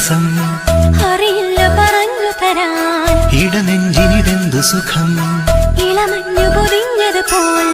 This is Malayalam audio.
രസം അറിയില്ല പറഞ്ഞു തരാൻ. ഇടനെഞ്ചിനിതെന്തു സുഖം? ഇളമഞ്ഞു പൊതിഞ്ഞത് പോൽ